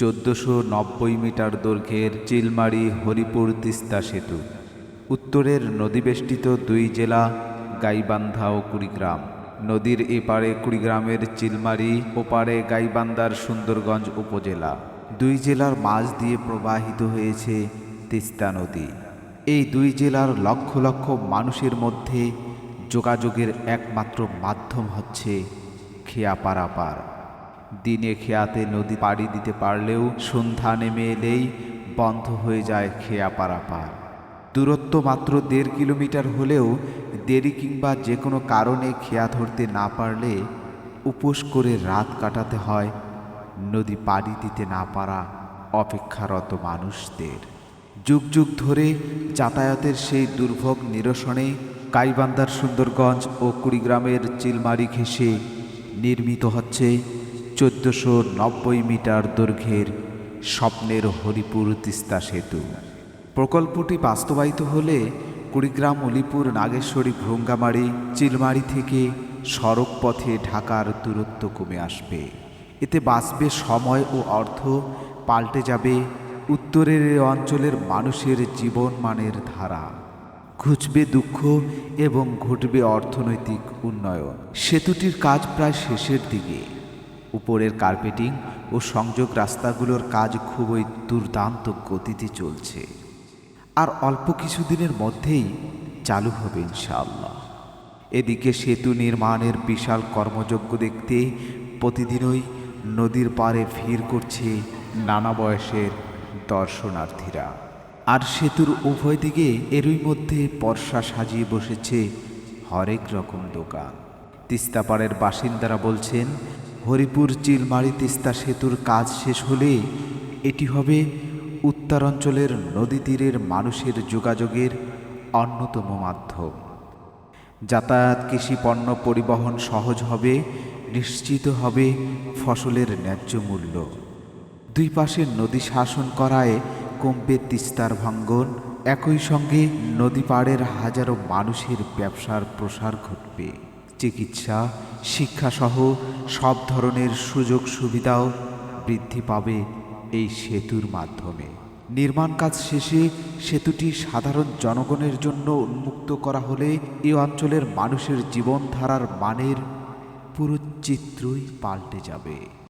চোদ্দোশো নব্বই মিটার দৈর্ঘ্যের চিলমারি হরিপুর তিস্তা সেতু। উত্তরের নদীবেষ্টিত দুই জেলা, গাইবান্ধা ও কুড়িগ্রাম। নদীর এপারে কুড়িগ্রামের চিলমারি, ওপারে গাইবান্ধার সুন্দরগঞ্জ উপজেলা। দুই জেলার মাঝ দিয়ে প্রবাহিত হয়েছে তিস্তা নদী। এই দুই জেলার লক্ষ লক্ষ মানুষের মধ্যে যোগাযোগের একমাত্র মাধ্যম হচ্ছে খেয়া পারাপার দিনে খেয়াতে নদী পাড়ি দিতে পারলেও সন্ধ্যা নেমে এলেই বন্ধ হয়ে যায় খেয়া পারাপার। দূরত্ব মাত্র দেড় কিলোমিটার হলেও দেরি কিংবা যে কোনো কারণে খেয়া ধরতে না পারলে উপোস করে রাত কাটাতে হয় নদী পাড়ি দিতে না পারা অপেক্ষারত মানুষদের। যুগ যুগ ধরে যাতায়াতের সেই দুর্ভোগ নিরসনে গাইবান্ধার সুন্দরগঞ্জ ও কুড়িগ্রামের চিলমারি ঘেঁষে নির্মিত হচ্ছে চোদ্দোশো নব্বই মিটার দৈর্ঘ্যের স্বপ্নের হরিপুর তিস্তা সেতু। প্রকল্পটি বাস্তবায়িত হলে কুড়িগ্রাম অলিপুর নাগেশ্বরী, ভ্রঙ্গামারি, চিলমারি থেকে সড়ক পথে ঢাকার দূরত্ব কমে আসবে। এতে বাঁচবে সময় ও অর্থ, পাল্টে যাবে উত্তরের অঞ্চলের মানুষের জীবনমানের ধারা। ঘুচবে দুঃখ এবং ঘটবে অর্থনৈতিক উন্নয়ন। সেতুটির কাজ প্রায় শেষের দিকে। উপরের কার্পেটিং ও সংযোগ রাস্তাগুলোর কাজ খুবই দুর্দান্ত গতিতে চলছে। আর অল্প কিছুদিনের মধ্যেই চালু হবে ইনশাআল্লাহ। এদিকে সেতু নির্মাণের বিশাল কর্মযজ্ঞ দেখতে প্রতিদিনই নদীর পাড়ে ভিড় করছে নানা বয়সের দর্শনার্থীরা। আর সেতুর উভয় দিকে এরই মধ্যে পর্ষা সাজিয়ে বসেছে হরেক রকম দোকান। তিস্তাপাড়ের বাসিন্দারা বলছেন হরিপুর চিলমারি তিস্তা সেতুর কাজ শেষ হলে এটি হবে উত্তরাঞ্চলের নদী তীরের মানুষের যোগাযোগের অন্যতম মাধ্যম। যাতায়াত কৃষি পণ্য পরিবহন সহজ হবে, নিশ্চিত হবে ফসলের ন্যায্য মূল্য। দুই পাশে নদী শাসন করায় কমবে তিস্তার ভাঙ্গন। একই সঙ্গে নদী পাড়ের হাজারো মানুষের ব্যবসার প্রসার ঘটবে। চিকিৎসা, শিক্ষাসহ সব ধরনের সুযোগ সুবিধাও বৃদ্ধি পাবে এই সেতুর মাধ্যমে। নির্মাণ কাজ শেষে সেতুটি সাধারণ জনগণের জন্য উন্মুক্ত করা হলে এই অঞ্চলের মানুষের জীবনধারার মানের পুরো চিত্রই পাল্টে যাবে।